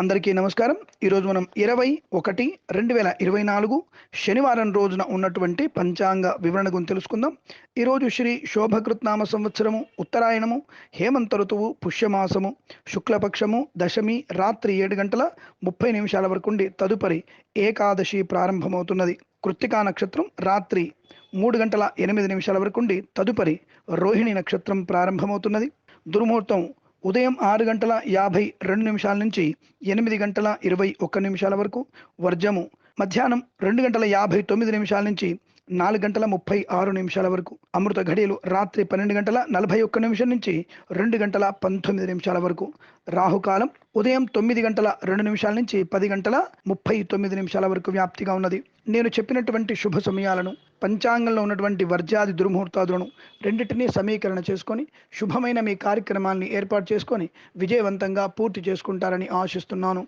అందరికీ నమస్కారం. ఈరోజు మనం ఇరవై ఒకటి రెండు వేల ఇరవై నాలుగు శనివారం రోజున ఉన్నటువంటి పంచాంగ వివరణ గురించి తెలుసుకుందాం. ఈరోజు శ్రీ శోభకృత్నామ సంవత్సరము ఉత్తరాయణము హేమంత ఋతువు పుష్యమాసము శుక్లపక్షము దశమి రాత్రి ఏడు గంటల ముప్పై నిమిషాల వరకు ఉండి తదుపరి ఏకాదశి ప్రారంభమవుతున్నది. కృత్తికా నక్షత్రం రాత్రి మూడు గంటల ఎనిమిది నిమిషాల వరకు ఉండి తదుపరి రోహిణి నక్షత్రం ప్రారంభమవుతున్నది. దుర్ముహూర్తం ఉదయం ఆరు గంటల యాభై రెండు నిమిషాల నుంచి ఎనిమిది గంటల ఇరవై ఒక్క నిమిషాల వరకు వర్జము. మధ్యాహ్నం రెండు గంటల యాభై తొమ్మిది నిమిషాల నుంచి నాలుగు గంటల ముప్పై ఆరు నిమిషాల వరకు అమృత ఘడియలు రాత్రి పన్నెండు గంటల నలభై ఒక్క నిమిషం నుంచి రెండు గంటల పంతొమ్మిది నిమిషాల వరకు. రాహుకాలం ఉదయం తొమ్మిది గంటల రెండు నిమిషాల నుంచి పది గంటల ముప్పై తొమ్మిది నిమిషాల వరకు వ్యాప్తిగా ఉన్నది. నేను చెప్పినటువంటి శుభ సమయాలను పంచాంగంలో ఉన్నటువంటి వర్జాది దుర్ముహూర్తాదులను రెండింటినీ సమీకరణ చేసుకొని శుభమైన మీ కార్యక్రమాన్ని ఏర్పాటు చేసుకొని విజయవంతంగా పూర్తి చేసుకుంటారని ఆశిస్తున్నాను.